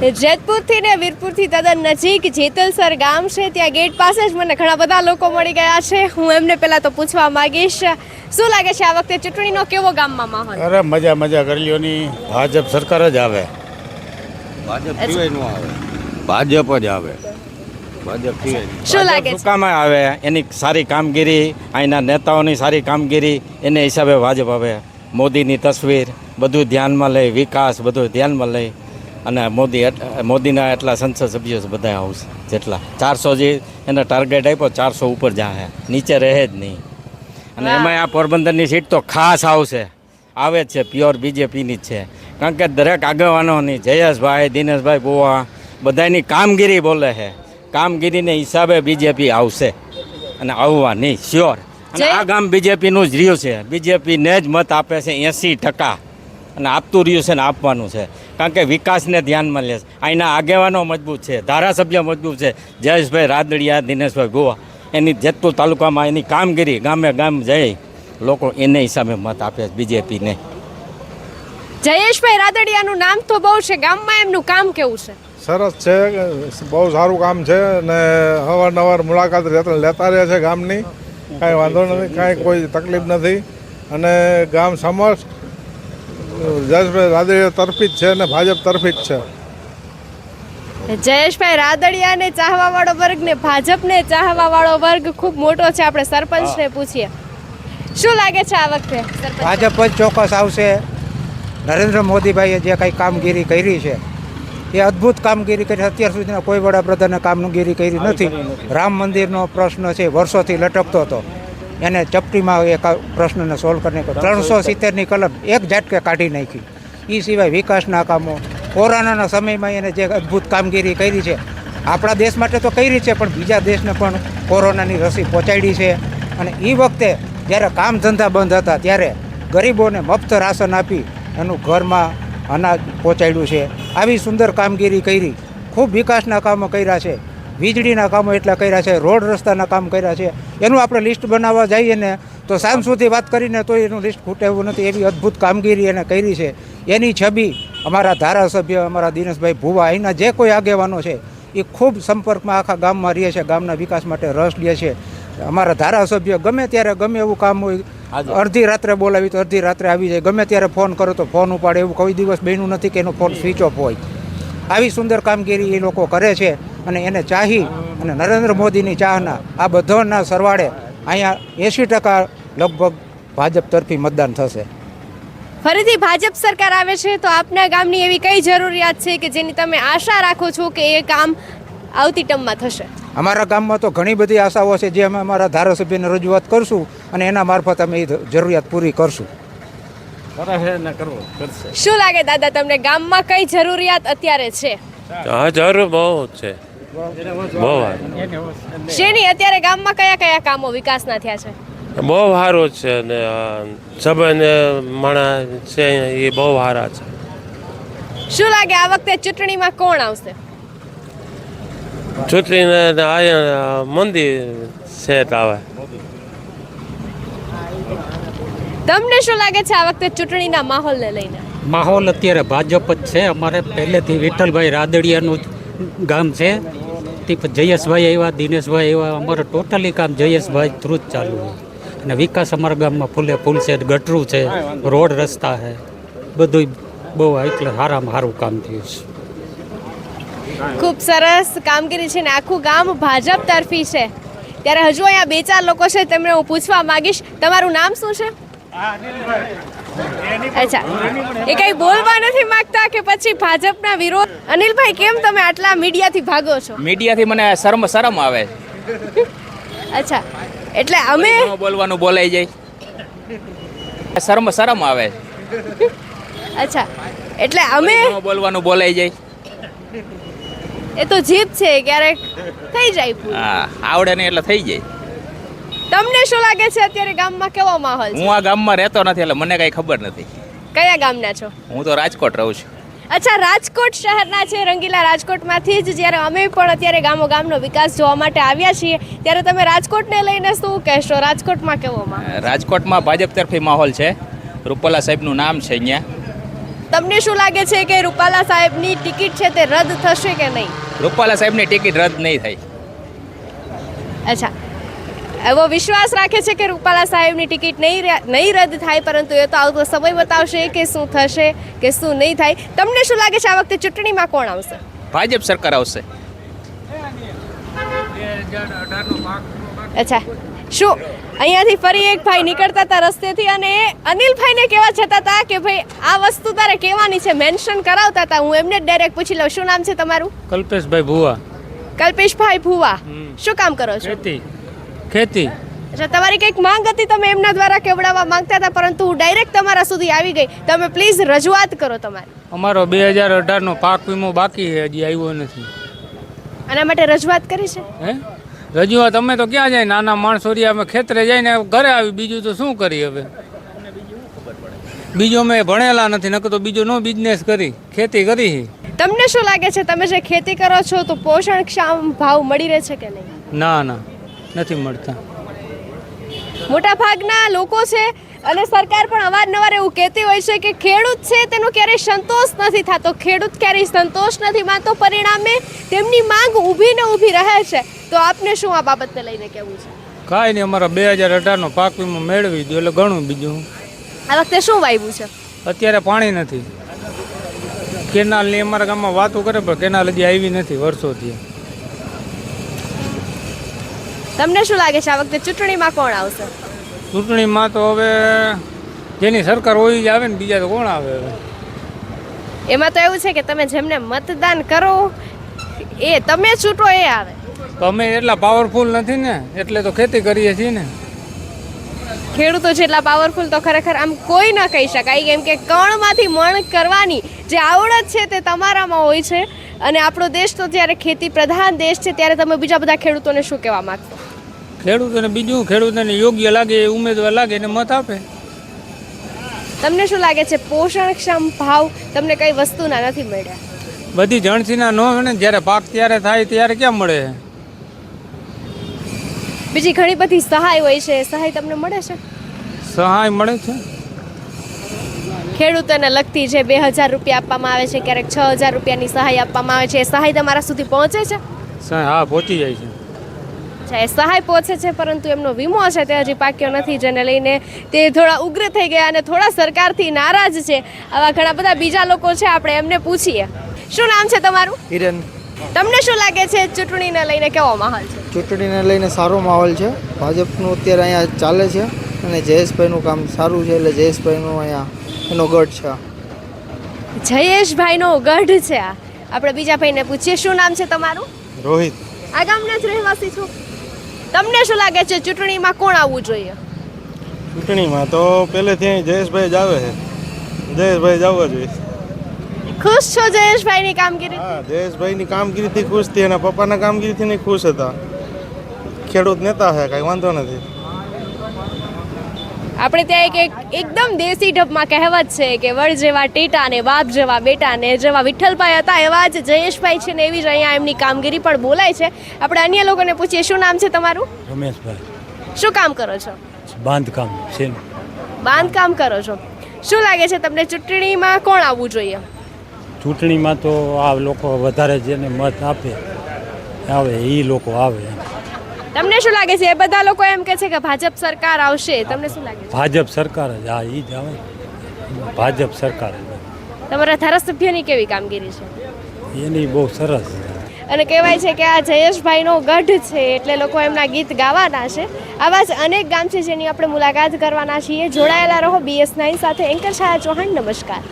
જેતપુરથી ને વીરપુરથી તદ્દન નજીક જેતલસર ગામ છે. ત્યાં ગેટ પાસે જ મને ઘણા બધા લોકો મળી ગયા છે. હું એમને પહેલા તો પૂછવા માંગીશ શું લાગે છે આ વખતે ચૂંટણીનો કેવો ગામમાં માહોલ? અરે મજા મજા કરી ભાજપ સરકાર જ આવે. ભાજપ સિવાય નો આવે. ભાજપ જ આવે. ભાજપ શું લાગે છે? સુકામાં આવે એની સારી કામગીરી અહીંના નેતાઓની સારી કામગીરી એને હિસાબે ભાજપ આવે. મોદીની તસવીર બધું ધ્યાનમાં લઈ વિકાસ બધું ધ્યાનમાં લઈ. અને મોદી મોદીના એટલા સંસદ સભ્યો છે બધા આવશે જેટલા. ચારસો જે એને ટાર્ગેટ આપ્યો ચારસો ઉપર જાહે. નીચે રહે જ નહીં. અને એમાં આ પોરબંદરની સીટ તો ખાસ આવશે. આવે જ છે પ્યોર બીજેપીની જ છે. કારણ કે દરેક આગેવાનોની જયેશભાઈ દિનેશભાઈ બોવા બધાની કામગીરી બોલે છે. કામગીરીને હિસાબે બીજેપી આવશે. અને આવવાની શ્યોર અને આ ગામ બીજેપીનું જ રહ્યું છે. બીજેપીને જ મત આપે છે એંસી ટકા. અને આપતું રહ્યું છે ને આપવાનું છે. કારણ કે વિકાસને ધ્યાનમાં લે છે. અહીંના આગેવાનો મજબૂત છે ધારાસભ્ય મજબૂત છે. જયેશભાઈ રાદડિયા દિનેશભાઈ ગોવા. એની જેતપુર તાલુકામાં એની કામગીરી ગામે ગામ જઈ લોકો એને હિસાબે મત આપે છે બીજેપીને. જયેશભાઈ રાદડિયાનું નામ તો બહુ છે ગામમાં એમનું કામ કેવું છે? સરસ છે બહુ સારું કામ છે અને અવારનવાર મુલાકાત લેતા લેતા રહે છે ગામની. કાંઈ વાંધો નથી કાંઈ કોઈ તકલીફ નથી. અને ગામ સમક્ષ જયેશભાઈ રાદડિયા તરફી જ છે અને ભાજપ તરફી જ છે. જયેશભાઈ રાદડિયાને ચાહવા વાળો વર્ગ ને ભાજપને ચાહવા વાળો વર્ગ ખૂબ મોટો છે. આપણે સરપંચને પૂછીએ. શું લાગે છે આ વખતે? ભાજપ જ ચોક્કસ આવશે. નરેન્દ્ર મોદીભાઈએ જે કંઈ કામગીરી કરી છે એ અદ્ભુત કામગીરી કરી અત્યાર સુધીના કોઈ વડાપ્રધાને કામગીરી કરી નથી. રામ મંદિરનો પ્રશ્ન છે વર્ષોથી લટકતો હતો. એને ચપટીમાં એક પ્રશ્નને સોલ્વ કરીને ત્રણસો સિત્તેરની કલમ એક ઝાટકે કાઢી નાખી. એ સિવાય વિકાસના કામો કોરોનાના સમયમાં એને જે અદ્ભુત કામગીરી કરી છે આપણા દેશ માટે તો કરી છે પણ બીજા દેશને પણ કોરોનાની રસી પહોંચાડી છે. અને એ વખતે જ્યારે કામ ધંધા બંધ હતા ત્યારે ગરીબોને મફત રાશન આપી એનું ઘરમાં અનાજ પહોંચાડ્યું છે. આવી સુંદર કામગીરી કરી ખૂબ વિકાસના કામો કર્યા છે. વીજળીના કામો એટલા કર્યા છે રોડ રસ્તાના કામ કર્યા છે. એનું આપણે લિસ્ટ બનાવવા જઈએ ને તો સાંજ સુધી વાત કરીને તો એનું લિસ્ટ ખૂટે એવું નથી. એવી અદ્ભુત કામગીરી એને કરી છે. એની છબી અમારા ધારાસભ્ય અમારા દિનેશભાઈ ભુવા અહીંના જે કોઈ આગેવાનો છે એ ખૂબ સંપર્કમાં આખા ગામમાં રહે છે ગામના વિકાસ માટે રસ લે છે. અમારા ધારાસભ્ય ગમે ત્યારે ગમે એવું કામ હોય અડધી રાત્રે બોલાવી તો અડધી રાત્રે આવી જાય. ગમે ત્યારે ફોન કરો તો ફોન ઉપાડે. એવું કોઈ દિવસ બન્યું નથી કે એનો ફોન સ્વિચ ઓફ હોય. આવી સુંદર કામગીરી એ લોકો કરે છે. અને એને ચાહી અને નરેન્દ્ર મોદીની ચાહના આ બધાના સરવાળે અહીંયા એંશી ટકા લગભગ ભાજપ તરફી મતદાન થશે. ફરીથી ભાજપ સરકાર આવે છે તો આપના ગામની એવી કઈ જરૂરિયાત છે કે જેની તમે આશા રાખો છો કે એ કામ આવતી ટર્મમાં થશે? અમારા ગામમાં તો ઘણી બધી આશાઓ છે જે અમે અમારા ધારાસભ્યને રજૂઆત કરશું અને એના મારફત અમે એ જરૂરિયાત પૂરી કરશું. શું લાગે દાદા તમને ગામમાં કઈ જરૂરિયાત અત્યારે છે? જરૂર બહુ છે. બહુ શેની? અત્યારે ગામમાં કયા કયા કામો વિકાસના થયા છે? બહુ સારું છે અને આ સંબંધ માણસ છે એ બહુ સારા છે. શું લાગે આ વખતે ચૂંટણીમાં કોણ આવશે? ચૂંટણીને આ મંદિર છે આવે. તમને શું લાગે છે આ વખતે ચૂંટણીના માહોલને લઈને? માહોલ અત્યારે ભાજપ જ છે. અમારે પહેલેથી વિઠ્ઠલભાઈ રાદડિયાનું ગામ છે. પછી જયેશભાઈ આવ્યા દિનેશભાઈ આવ્યા. અમારે ટોટલી કામ જયેશભાઈ થ્રુ જ ચાલુ છે. અને વિકાસ અમારા ગામમાં ફૂલે ફૂલ છે ગટરું છે રોડ રસ્તા છે. બધું બહુ એટલે સારામાં સારું કામ થયું છે. ખૂબ સરસ કામગીરી છે ને આખું ગામ ભાજપ તરફી છે. ત્યારે હજુ અહીંયા બે ચાર લોકો છે તેમને હું પૂછવા માંગીશ. તમારું નામ શું છે? અચ્છા. એ કઈ બોલવા નથી માંગતા કે પછી ભાજપના વિરોધ અનિલભાઈ કેમ તમે આટલા મીડિયાથી ભાગો છો? મીડિયાથી મને શરમ શરમ આવે. અચ્છા. એટલે અમે બોલવાનું બોલાઈ જાય. શરમ શરમ આવે. અચ્છા. એટલે અમે બોલવાનું બોલાઈ જાય. એ તો જીત છે ક્યારેક થઈ જાય હા આવડે નહીં એટલે થઈ જાય. તમને શું લાગે છે અત્યારે ગામમાં કેવો માહોલ હું આ ગામમાં રહેતો નથી એટલે મને કઈ ખબર નથી. કયા ગામના છો? હું તો રાજકોટ રહું છું. અચ્છા રાજકોટ શહેરના છે રંગીલા રાજકોટમાંથી જ જ્યારે અમે પણ અત્યારે ગામો ગામનો વિકાસ જોવા માટે આવ્યા છીએ ત્યારે તમે રાજકોટને લઈને શું કહેશો? રાજકોટમાં કેવો રાજકોટમાં ભાજપ તરફી માહોલ છે. રૂપાલા સાહેબનું નામ છે અહીંયા. તમને શું લાગે છે કે રૂપાલા સાહેબની ટિકિટ છે તે રદ થશે કે નહીં? રૂપાલા સાહેબની ટિકિટ રદ નહીં થાય અચ્છા. એવો વિશ્વાસ રાખે છે કે રૂપાલા સાહેબની ટિકિટ નહીં નહીં રદ થાય પરંતુ એ તો આવતો સમય બતાવશે કે શું થશે કે શું નહીં થાય. તમને શું લાગે છે આ વખતે ચૂંટણીમાં કોણ આવશે? ભાજપ સરકાર આવશે. અચ્છા. શું? અહીંયાથી ફરી એક ભાઈ નીકળતા હતા રસ્તેથી અને એ અનિલભાઈને કહેવા છતાં હતા કે ભાઈ આ વસ્તુ તારે કહેવાની છે મેન્શન કરાવતા હતા. હું એમને જ ડાયરેક્ટ પૂછી લઉં. શું નામ છે તમારું? કલ્પેશભાઈ ભુવા. કલ્પેશભાઈ ભુવા. શું કામ કરો છો? ખેતી. ખેતી? અચ્છા તમારી કંઈક માંગ હતી તમે એમના દ્વારા કેવડાવવા માંગતા હતા પરંતુ ડાયરેક્ટ તમારા સુધી આવી ગઈ. તમે પ્લીઝ રજૂઆત કરો તમારી. અમારો બે હજાર અઢારનો પાક વીમો બાકી છે હજી આવ્યો નથી. આના માટે રજૂઆત કરી છે? હે? રજૂઆત અમે તો ક્યાં જાય? નાના માણસો રહ્યા અમે ખેતરે જઈને ઘરે આવી બીજું તો શું કરી હવે? બીજો મેં ભણેલા નથી નકર તો બીજો નો બિઝનેસ કરી ખેતી કરી. તમને શું લાગે છે તમે જે ખેતી કરો છો તો પોષણક્ષમ ભાવ મળી રહે છે કે નહીં? ના ના. નથી મળતા. મોટા ભાગના લોકો છે અને સરકાર પણ અવારનવાર એવું કહેતી હોય છે કે ખેડૂત છે તેનો ક્યારેય સંતોષ નથી થતો. ખેડૂત ક્યારેય સંતોષ નથી માનતો પરિણામે તેમની માંગ ઊભી ને ઊભી રહે છે. તો આપને શું આ બાબતને લઈને કહેવું છે? કાંઈ નહીં અમારા બે હજાર અઢારનો પાક વીમો મેળવી દો એટલે ઘણું બીજું. આ વખતે શું વાવ્યું છે? અત્યારે પાણી નથી. કેનાલની અમારા ગામમાં વાતો કરે પણ કેનાલ હજી આવી નથી વર્ષોથી. તમને શું લાગે છે આ વખતે ચૂંટણીમાં કોણ આવશે? ચૂંટણીમાં તો હવે જેની સરકાર હોય જ આવે ને બીજા તો કોણ આવે હવે? એમાં તો એવું છે કે તમે જેમને મતદાન કરો એ તમે ચૂંટો એ આવે. તો અમે એટલા પાવરફુલ નથી ને એટલે તો ખેતી કરીએ છીએ ને. ખેડૂતો જેટલા પાવરફુલ તો ખરેખર આમ કોઈ ન કહી શકાય. કેમ કે કણમાંથી મણ કરવાની જે આવડત છે તે તમારામાં હોય છે. અને આપણો દેશ તો જ્યારે ખેતી પ્રધાન દેશ છે ત્યારે તમે બીજા બધા ખેડૂતોને શું કહેવા માંગશો? ખેડૂતોને બીજું ખેડૂતોને યોગ્ય લાગે એ ઉમેદવાર લાગે એને મત આપે. તમને શું લાગે છે પોષણક્ષમ ભાવ તમને કઈ વસ્તુના નથી મળ્યા? બધી જણસીના ન હોય ને જ્યારે પાક ત્યારે થાય ત્યારે ક્યાં મળે? બીજી ઘણી બધી સહાય હોય છે સહાય તમને મળે છે? સહાય મળે છે. ખેડૂતોને લગતી જે બે હજાર રૂપિયા આપવામાં આવે છે ક્યારેક છ હજાર રૂપિયાની સહાય આપવામાં આવે છે સહાય તમારા સુધી પહોંચે છે? હા પહોંચી જાય છે. અચ્છા એ સહાય પહોંચે છે પરંતુ એમનો વીમો છે તે હજી પાક્યો નથી જેને લઈને તે થોડા ઉગ્ર થઈ ગયા અને થોડા સરકારથી નારાજ છે. આવા ઘણા બધા બીજા લોકો છે આપણે એમને પૂછીએ. શું નામ છે તમારું? હિરન. તમને શું લાગે છે ચૂંટણીને લઈને કેવો માહોલ છે? ચૂંટણીને લઈને સારો માહોલ છે. ભાજપનું અત્યારે અહીંયા ચાલે છે અને જયેશભાઈનું કામ સારું છે એટલે જયેશભાઈનું અહીંયા એનો ગઢ છે. જયેશભાઈનો ગઢ છે આ. આપણે બીજા ભાઈને પૂછીએ શું નામ છે તમારું? રોહિત. આ ગામના જ રહેવાસી છો? તમને શું લાગે છે ચૂંટણીમાં કોણ આવવું જોઈએ? ચૂંટણીમાં તો પહેલેથી જયેશભાઈ જ આવે છે. જયેશભાઈ જ આવવા જોઈએ. ખુશ છો જયેશભાઈની કામગીરી? હા જયેશભાઈની કામગીરીથી ખુશથી એના પપ્પાના કામગીરીથી નહીં ખુશ હતા. ખેડૂત નેતા છે કાંઈ વાંધો નથી. આપણે ત્યાં એક એક એકદમ દેશી ઢબમાં કહેવત છે કે વડ જેવા ટેટા ને બાપ જેવા બેટા ને જેવા વિઠ્ઠલભાઈ હતા એવા જ જયેશભાઈ છે ને એવી જ અહીંયા એમની કામગીરી પણ બોલાય છે. આપણે અન્ય લોકોને પૂછીએ શું નામ છે તમારું? રમેશભાઈ. શું કામ કરો છો? બાંધકામ છે બાંધકામ કરો છો. શું લાગે છે તમને ચૂંટણીમાં કોણ આવવું જોઈએ? ચૂંટણીમાં તો આ લોકો વધારે જેને મત આપે આવે એ લોકો આવે તમને શું લાગે છે? એ બધા લોકો એમ કે છે કે ભાજપ સરકાર આવશે. તમને શું લાગે છે? ભાજપ સરકાર જ આ એ જ આવે. ભાજપ સરકાર તમારા ધારાસભ્યની કેવી કામગીરી છે? એની બહુ સરસ અને કહેવાય છે કે આ જયેશભાઈનો ગઢ છે એટલે લોકો એમના ગીત ગાવાના છે. આવા જ અનેક ગામ છે જેની આપણે મુલાકાત કરવાના છીએ. જોડાયેલા રહો બીએસ નાઇન સાથે. એન્કર છાયા ચૌહાણ નમસ્કાર.